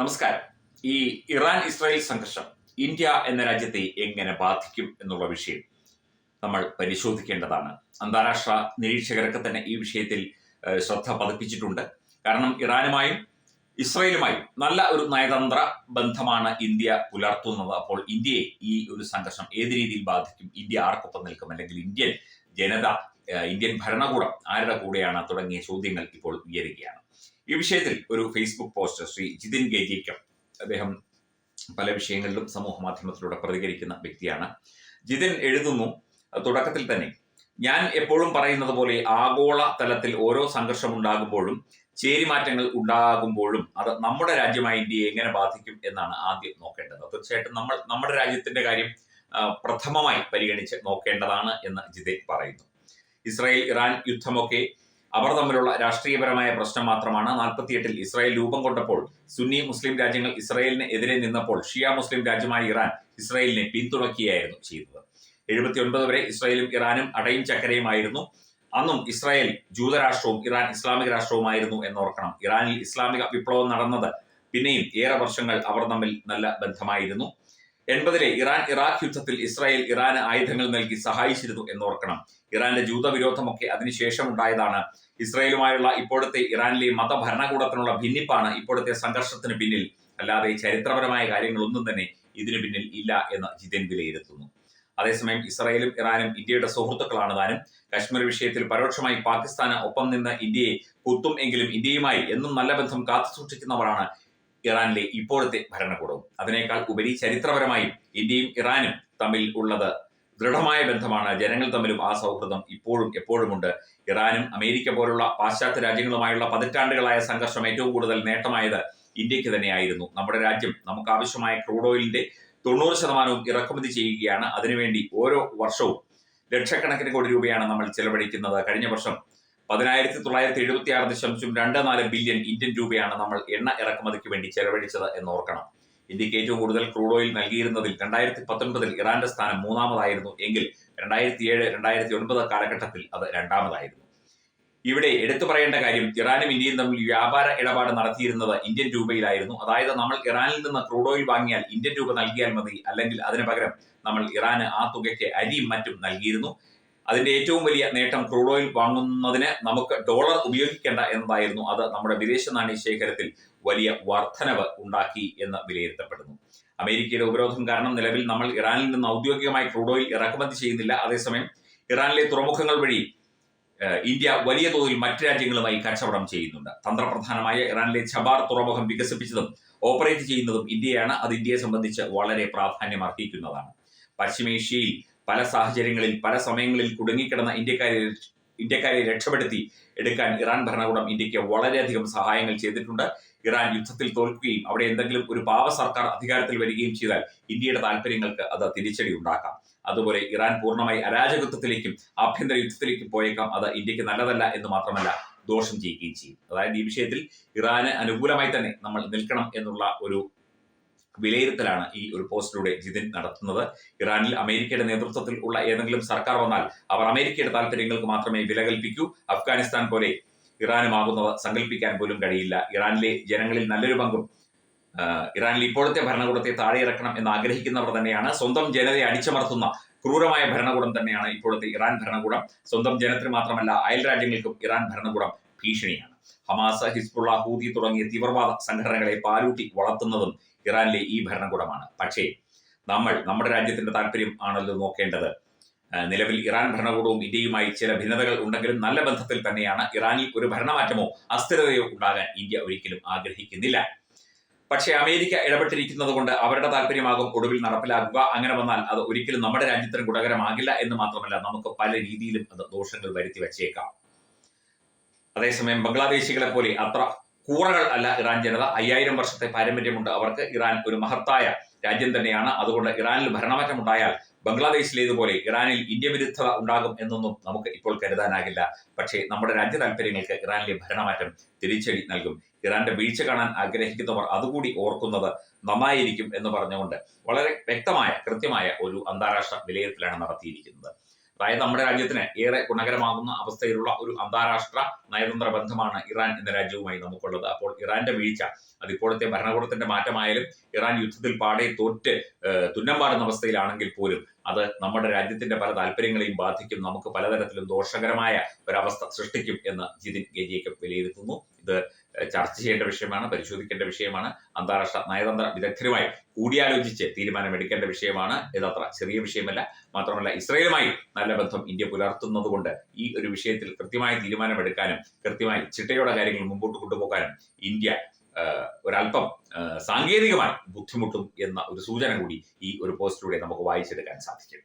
നമസ്കാരം. ഈ Iran Israel സംഘർഷം ഇന്ത്യ എന്ന രാജ്യത്തെ എങ്ങനെ ബാധിക്കും എന്നുള്ള വിഷയം നമ്മൾ പരിശോധിക്കേണ്ടതാണ്. അന്താരാഷ്ട്ര നിരീക്ഷകരൊക്കെ തന്നെ ഈ വിഷയത്തിൽ ശ്രദ്ധ പതിപ്പിച്ചിട്ടുണ്ട്. കാരണം ഇറാനുമായും ഇസ്രായേലുമായും നല്ല ഒരു നയതന്ത്ര ബന്ധമാണ് ഇന്ത്യ പുലർത്തുന്നത്. അപ്പോൾ ഇന്ത്യയെ ഈ ഒരു സംഘർഷം ഏത് രീതിയിൽ ബാധിക്കും? ഇന്ത്യ ആർക്കൊപ്പം നിൽക്കും? അല്ലെങ്കിൽ ഇന്ത്യൻ ജനത ഇന്ത്യൻ ഭരണകൂടം ആരുടെ കൂടെയാണ്? തുടങ്ങിയ ചോദ്യങ്ങൾ ഇപ്പോൾ ഉയരുകയാണ്. ഈ വിഷയത്തിൽ ഒരു ഫേസ്ബുക്ക് പോസ്റ്റ് ശ്രീ ജിതിൻ ഗേജിക്കം അദ്ദേഹം പല വിഷയങ്ങളിലും സമൂഹ മാധ്യമത്തിലൂടെ പ്രതികരിക്കുന്ന വ്യക്തിയാണ്. ജിതിൻ എഴുതുന്നു തുടക്കത്തിൽ തന്നെ ഞാൻ എപ്പോഴും പറയുന്നത് പോലെ ആഗോള തലത്തിൽ ഓരോ സംഘർഷം ഉണ്ടാകുമ്പോഴും ചേരിമാറ്റങ്ങൾ ഉണ്ടാകുമ്പോഴും അത് നമ്മുടെ രാജ്യമായ ഇന്ത്യയെ എങ്ങനെ ബാധിക്കും എന്നാണ് ആദ്യം നോക്കേണ്ടത്. തീർച്ചയായിട്ടും നമ്മൾ നമ്മുടെ രാജ്യത്തിന്റെ കാര്യം പ്രഥമമായി പരിഗണിച്ച് നോക്കേണ്ടതാണ് എന്ന് ജിതിൻ പറയുന്നു. ഇസ്രായേൽ ഇറാൻ യുദ്ധമൊക്കെ അവർ തമ്മിലുള്ള രാഷ്ട്രീയപരമായ പ്രശ്നം മാത്രമാണ് നാൽപ്പത്തിയെട്ടിൽ ഇസ്രായേൽ രൂപം കൊണ്ടപ്പോൾ സുന്നി മുസ്ലിം രാജ്യങ്ങൾ ഇസ്രായേലിന് എതിരെ നിന്നപ്പോൾ ഷിയ മുസ്ലിം രാജ്യമായ ഇറാൻ ഇസ്രായേലിനെ പിന്തുണയ്ക്കുകയായിരുന്നു ചെയ്തത് എഴുപത്തി ഒൻപത് വരെ ഇസ്രായേലും ഇറാനും അടയും ചക്കരയുമായിരുന്നു. അന്നും ഇസ്രായേൽ ജൂതരാഷ്ട്രവും ഇറാൻ ഇസ്ലാമിക രാഷ്ട്രവുമായിരുന്നു എന്നോർക്കണം. ഇറാനിൽ ഇസ്ലാമിക വിപ്ലവം നടന്നത് പിന്നെയും ഏറെ വർഷങ്ങൾ അവർ തമ്മിൽ നല്ല ബന്ധമായിരുന്നു. എൺപതിലെ ഇറാൻ ഇറാഖ് യുദ്ധത്തിൽ ഇസ്രായേൽ ഇറാന് ആയുധങ്ങൾ നൽകി സഹായിച്ചിരുന്നു എന്നോർക്കണം. ഇറാന്റെ ജൂതവിരോധമൊക്കെ അതിനുശേഷം ഉണ്ടായതാണ് ഇസ്രായേലുമായുള്ള ഇപ്പോഴത്തെ ഇറാനിലെ മതഭരണകൂടത്തിനുള്ള ഭിന്നിപ്പാണ് ഇപ്പോഴത്തെ സംഘർഷത്തിന് പിന്നിൽ. അല്ലാതെ ചരിത്രപരമായ കാര്യങ്ങളൊന്നും തന്നെ ഇതിനു പിന്നിൽ ഇല്ല എന്ന് ജിതൻ വിലയിരുത്തുന്നു. അതേസമയം ഇസ്രായേലും ഇറാനും ഇന്ത്യയുടെ സുഹൃത്തുക്കളാണ് താനും. കശ്മീർ വിഷയത്തിൽ പരോക്ഷമായി പാകിസ്ഥാന് ഒപ്പം നിന്ന് ഇന്ത്യയെ കുത്തും എങ്കിലും ഇന്ത്യയുമായി എന്നും നല്ല ബന്ധം കാത്തുസൂക്ഷിക്കുന്നവരാണ് ഇറാനിലെ ഇപ്പോഴത്തെ ഭരണകൂടവും. അതിനേക്കാൾ ഉപരി ചരിത്രപരമായും ഇന്ത്യയും ഇറാനും തമ്മിൽ ഉള്ളത് ദൃഢമായ ബന്ധമാണ്. ജനങ്ങൾ തമ്മിലും ആ സൗഹൃദം ഇപ്പോഴും എപ്പോഴുമുണ്ട്. ഇറാനും അമേരിക്ക പോലുള്ള പാശ്ചാത്യ രാജ്യങ്ങളുമായുള്ള പതിറ്റാണ്ടുകളായ സംഘർഷം ഏറ്റവും കൂടുതൽ നേട്ടമായത് ഇന്ത്യയ്ക്ക് തന്നെയായിരുന്നു. നമ്മുടെ രാജ്യം നമുക്ക് ആവശ്യമായ ക്രൂഡ് ഓയിലിന്റെ തൊണ്ണൂറ് ശതമാനവും ഇറക്കുമതി ചെയ്യുകയാണ്. അതിനുവേണ്ടി ഓരോ വർഷവും ലക്ഷക്കണക്കിന് കോടി രൂപയാണ് നമ്മൾ ചെലവഴിക്കുന്നത്. കഴിഞ്ഞ വർഷം പതിനായിരത്തി തൊള്ളായിരത്തി എഴുപത്തി ആറ് ദശാംശം രണ്ട് നാല് ബില്യൺ ഇന്ത്യൻ രൂപയാണ് നമ്മൾ എണ്ണ ഇറക്കുമതിക്ക് വേണ്ടി ചെലവഴിച്ചത് എന്ന് ഓർക്കണം ഇന്ത്യയ്ക്ക് ഏറ്റവും കൂടുതൽ ക്രൂഡ് ഓയിൽ നൽകിയിരുന്നതിൽ രണ്ടായിരത്തി പത്തൊൻപതിൽ ഇറാന്റെ സ്ഥാനം മൂന്നാമതായിരുന്നു എങ്കിൽ രണ്ടായിരത്തി ഏഴ് രണ്ടായിരത്തി ഒൻപത് കാലഘട്ടത്തിൽ അത് രണ്ടാമതായിരുന്നു. ഇവിടെ എടുത്തു പറയേണ്ട കാര്യം ഇറാനും ഇന്ത്യയും തമ്മിൽ വ്യാപാര ഇടപാട് നടത്തിയിരുന്നത് ഇന്ത്യൻ രൂപയിലായിരുന്നു. അതായത് നമ്മൾ ഇറാനിൽ നിന്ന് ക്രൂഡ് ഓയിൽ വാങ്ങിയാൽ ഇന്ത്യൻ രൂപ നൽകിയാൽ മതി. അല്ലെങ്കിൽ അതിന് പകരം നമ്മൾ ഇറാന് ആ തുകയ്ക്ക് അരിയും മറ്റും നൽകിയിരുന്നു. അതിന്റെ ഏറ്റവും വലിയ നേട്ടം ക്രൂഡ് ഓയിൽ വാങ്ങുന്നതിന് നമുക്ക് ഡോളർ ഉപയോഗിക്കേണ്ട എന്നതായിരുന്നു അത് നമ്മുടെ വിദേശ നാണ്യ ശേഖരത്തിൽ വലിയ വർധനവ് ഉണ്ടാക്കി എന്ന് വിലയിരുത്തപ്പെടുന്നു. അമേരിക്കയുടെ ഉപരോധം കാരണം നിലവിൽ നമ്മൾ ഇറാനിൽ നിന്ന് ഔദ്യോഗികമായി ക്രൂഡ് ഓയിൽ ഇറക്കുമതി ചെയ്യുന്നില്ല. അതേസമയം ഇറാനിലെ തുറമുഖങ്ങൾ വഴി ഇന്ത്യ വലിയ തോതിൽ മറ്റ് രാജ്യങ്ങളുമായി കച്ചവടം ചെയ്യുന്നുണ്ട്. തന്ത്രപ്രധാനമായ ഇറാനിലെ ഛബാർ തുറമുഖം വികസിപ്പിച്ചതും ഓപ്പറേറ്റ് ചെയ്യുന്നതും ഇന്ത്യയാണ്. അത് ഇന്ത്യയെ സംബന്ധിച്ച് വളരെ പ്രാധാന്യം അർഹിക്കുന്നതാണ് പശ്ചിമേഷ്യയിൽ പല സാഹചര്യങ്ങളിൽ പല സമയങ്ങളിൽ കുടുങ്ങിക്കിടന്ന ഇന്ത്യക്കാരെ ഇന്ത്യക്കാരെ രക്ഷപ്പെടുത്തി എടുക്കാൻ ഇറാൻ ഭരണകൂടം ഇന്ത്യയ്ക്ക് വളരെയധികം സഹായങ്ങൾ ചെയ്തിട്ടുണ്ട്. ഇറാൻ യുദ്ധത്തിൽ തോൽക്കുകയും അവിടെ എന്തെങ്കിലും ഒരു പാവ സർക്കാർ അധികാരത്തിൽ വരികയും ചെയ്താൽ ഇന്ത്യയുടെ താല്പര്യങ്ങൾക്ക് അത് തിരിച്ചടി ഉണ്ടാക്കാം. അതുപോലെ ഇറാൻ പൂർണമായി അരാജകത്വത്തിലേക്കും ആഭ്യന്തര യുദ്ധത്തിലേക്കും പോയേക്കാം. അത് ഇന്ത്യയ്ക്ക് നല്ലതല്ല എന്ന് മാത്രമല്ല ദോഷം ചെയ്യുകയും ചെയ്യും. അതായത് ഈ വിഷയത്തിൽ ഇറാന് അനുകൂലമായി തന്നെ നമ്മൾ നിൽക്കണം എന്നുള്ള ഒരു വിലയിരുത്തലാണ് ഈ ഒരു പോസ്റ്റിലൂടെ ജിതിൻ നടത്തുന്നത്. ഇറാനിൽ അമേരിക്കയുടെ നേതൃത്വത്തിൽ ഉള്ള ഏതെങ്കിലും സർക്കാർ വന്നാൽ അവർ അമേരിക്കയുടെ താല്പര്യങ്ങൾക്ക് മാത്രമേ വില കൽപ്പിക്കൂ അഫ്ഗാനിസ്ഥാൻ പോലെ ഇറാനുമാകുന്നത് സങ്കല്പിക്കാൻ പോലും കഴിയില്ല. ഇറാനിലെ ജനങ്ങളിൽ നല്ലൊരു പങ്കും ഇറാനിൽ ഇപ്പോഴത്തെ ഭരണകൂടത്തെ താഴെ ഇറക്കണം എന്ന് ആഗ്രഹിക്കുന്നവർ തന്നെയാണ്. സ്വന്തം ജനതയെ അടിച്ചമർത്തുന്ന ക്രൂരമായ ഭരണകൂടം തന്നെയാണ് ഇപ്പോഴത്തെ ഇറാൻ ഭരണകൂടം. സ്വന്തം ജനത്തിന് മാത്രമല്ല അയൽ രാജ്യങ്ങൾക്കും ഇറാൻ ഭരണകൂടം ഭീഷണിയാണ്. ഹമാസ് ഹിസ്ബുള്ള ഹൂതി തുടങ്ങിയ തീവ്രവാദ സംഘടനകളെ പാലൂട്ടി വളർത്തുന്നതും ഇറാനിലെ ഈ ഭരണകൂടമാണ്. പക്ഷേ നമ്മൾ നമ്മുടെ രാജ്യത്തിന്റെ താല്പര്യം ആണല്ലോ നോക്കേണ്ടത്. നിലവിൽ ഇറാൻ ഭരണകൂടവും ഇന്ത്യയുമായി ചില ഭിന്നതകൾ ഉണ്ടെങ്കിലും നല്ല ബന്ധത്തിൽ തന്നെയാണ് ഇറാനിൽ ഒരു ഭരണമാറ്റമോ അസ്ഥിരതയോ ഉണ്ടാകാൻ ഇന്ത്യ ഒരിക്കലും ആഗ്രഹിക്കുന്നില്ല. പക്ഷേ അമേരിക്ക ഇടപെട്ടിരിക്കുന്നത് കൊണ്ട് അവരുടെ താല്പര്യമാകും ഒടുവിൽ നടപ്പിലാക്കുക. അങ്ങനെ വന്നാൽ അത് ഒരിക്കലും നമ്മുടെ രാജ്യത്തിന് ഗുണകരമാകില്ല എന്ന് മാത്രമല്ല നമുക്ക് പല രീതിയിലും അത് ദോഷങ്ങൾ വരുത്തി വച്ചേക്കാം. അതേസമയം ബംഗ്ലാദേശികളെ പോലെ അത്ര കൂറകൾ അല്ല ഇറാൻ ജനത. അയ്യായിരം വർഷത്തെ പാരമ്പര്യമുണ്ട്. അവർക്ക് ഇറാൻ ഒരു മഹത്തായ രാജ്യം തന്നെയാണ്. അതുകൊണ്ട് ഇറാനിൽ ഭരണമാറ്റം ഉണ്ടായാൽ ബംഗ്ലാദേശിലേതുപോലെ ഇറാനിൽ ഇന്ത്യ വിരുദ്ധത ഉണ്ടാകും എന്നൊന്നും നമുക്ക് ഇപ്പോൾ കരുതാനാകില്ല. പക്ഷേ നമ്മുടെ രാജ്യ താല്പര്യങ്ങൾക്ക് ഇറാനിലെ ഭരണമാറ്റം തിരിച്ചടി നൽകും. ഇറാന്റെ വീഴ്ച കാണാൻ ആഗ്രഹിക്കുന്നവർ അതുകൂടി ഓർക്കുന്നത് നന്നായിരിക്കും എന്ന് പറഞ്ഞുകൊണ്ട് വളരെ വ്യക്തമായ കൃത്യമായ ഒരു അന്താരാഷ്ട്ര വിലയിരുത്തലാണ് നടത്തിയിരിക്കുന്നത്. അതായത് നമ്മുടെ രാജ്യത്തിന് ഏറെ ഗുണകരമാകുന്ന അവസ്ഥയിലുള്ള ഒരു അന്താരാഷ്ട്ര നയതന്ത്ര ബന്ധമാണ് ഇറാൻ എന്ന രാജ്യവുമായി നമുക്കുള്ളത്. അപ്പോൾ ഇറാന്റെ വീഴ്ച അത് ഇപ്പോഴത്തെ ഭരണകൂടത്തിന്റെ മാറ്റമായാലും ഇറാൻ യുദ്ധത്തിൽ പാടെ തോറ്റ് തുന്നം പാടുന്ന അവസ്ഥയിലാണെങ്കിൽ പോലും അത് നമ്മുടെ രാജ്യത്തിന്റെ പല താല്പര്യങ്ങളെയും ബാധിക്കും. നമുക്ക് പലതരത്തിലും ദോഷകരമായ ഒരവസ്ഥ സൃഷ്ടിക്കും എന്ന് ജിതിൻ ഗജിയൊക്കെ വിലയിരുത്തുന്നു. ഇത് ചർച്ച ചെയ്യേണ്ട വിഷയമാണ് പരിശോധിക്കേണ്ട വിഷയമാണ് അന്താരാഷ്ട്ര നയതന്ത്ര വിദഗ്ധരുമായി കൂടിയാലോചിച്ച് തീരുമാനമെടുക്കേണ്ട വിഷയമാണ്. ഇതത്ര ചെറിയ വിഷയമല്ല. മാത്രമല്ല ഇസ്രയേലുമായി നല്ല ബന്ധം ഇന്ത്യ പുലർത്തുന്നതുകൊണ്ട് ഈ ഒരു വിഷയത്തിൽ കൃത്യമായ തീരുമാനമെടുക്കാനും കൃത്യമായി ചിട്ടയോടെ കാര്യങ്ങൾ മുമ്പോട്ട് കൊണ്ടുപോകാനും ഇന്ത്യ ഒരല്പം സാങ്കേതികമായി ബുദ്ധിമുട്ടും എന്ന ഒരു സൂചന കൂടി ഈ ഒരു പോസ്റ്റിലൂടെ നമുക്ക് വായിച്ചെടുക്കാൻ സാധിക്കും.